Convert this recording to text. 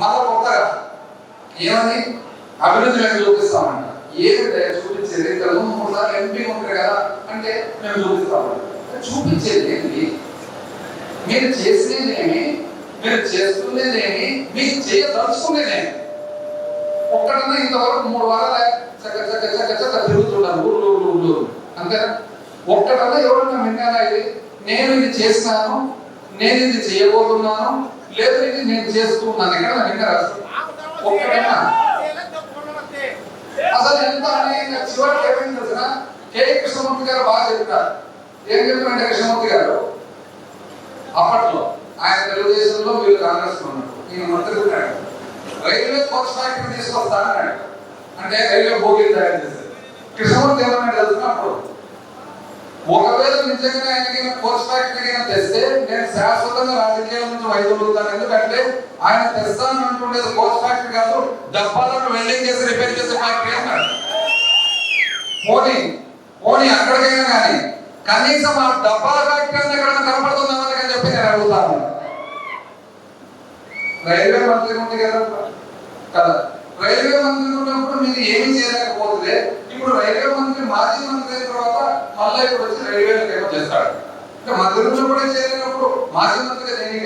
మళ్ళా కొత్తగా. ఏమని? అభివృద్ధి మేము చూపిస్తామంట. ఏదంటే చూపించేది? ఇక్కడ మూడు సార్లు ఎంపీ ఉంటారు కదా అంటే మేము చూపిస్తామంట. చూపించేది ఏంటి? మీరు చేసేదేమి మీరు చేస్తున్నదేమి మీరు చేయదలుచుకునేదేమి ఒక్కడన్నా ఇంతవరకు మూడు వారాలు చక్క చక్క చక్క చక్క తిరుగుతున్నారు ఊళ్ళు ఊళ్ళు ఊళ్ళు అంతేనా? ఒక్కడన్నా ఎవరన్నా విన్నారా ఇది? నేను ఇది చేస్తాను నేను ఇది చేయబోతున్నాను లేదు ఇది ఎక్కడ ఒక్కడైనా అసలు ఎంత అన్యాయంగా చివరికి ఏమైంది తెలిసిన కే. కృష్ణమూర్తి గారు బాగా చెప్తారు. ఏం చెప్పారంటే కృష్ణమూర్తి గారు? అప్పట్లో ఆయన తెలుగుదేశంలో వీళ్ళు కాంగ్రెస్లో ఉన్నారు. ఈయన మంత్రి ఉన్నాడు రైల్వే కోచ్ ఫ్యాక్టరీ తీసుకొస్తా అంటే రైల్వే భోగిలు తయారు చేశారు కృష్ణమూర్తి ఏమన్నాడు తెలుసునా ఒకవేళ నిజంగా ఆయనకి కోచ్ ఫ్యాక్టరీ తెస్తే నేను శాశ్వతంగా రాజకీయాల నుంచి వైదొలుగుతారు ఎందుకంటే ఆయన తెస్తాను అంటుండేది కోచ్ ఫ్యాక్టరీ కాదు డబ్బాలను వెల్డింగ్ చేసి రిపేర్ చేసే ఫ్యాక్టరీ అన్నాడు పోనీ పోనీ అక్కడికైనా కానీ కనీసం ఆ డబ్బాల ఫ్యాక్టరీ అని ఎక్కడైనా కనపడుతుందా అని చెప్పి నేను అడుగుతాను. రైల్వే మంత్రి ఉంది కదా. కదా. రైల్వే మంత్రి ఉన్నప్పుడు మీరు ఏమి చేయలేకపోతే ఇప్పుడు రైల్వే మంత్రి మాజీ మంత్రి అయిన తర్వాత మళ్ళీ ఇప్పుడు వచ్చి రైల్వేలకు ఏమో చేస్తాడు. ఇంకా మంత్రి ఉన్నప్పుడే చేయలేనప్పుడు మాజీ మంత్రి దేనికి అవుతాడు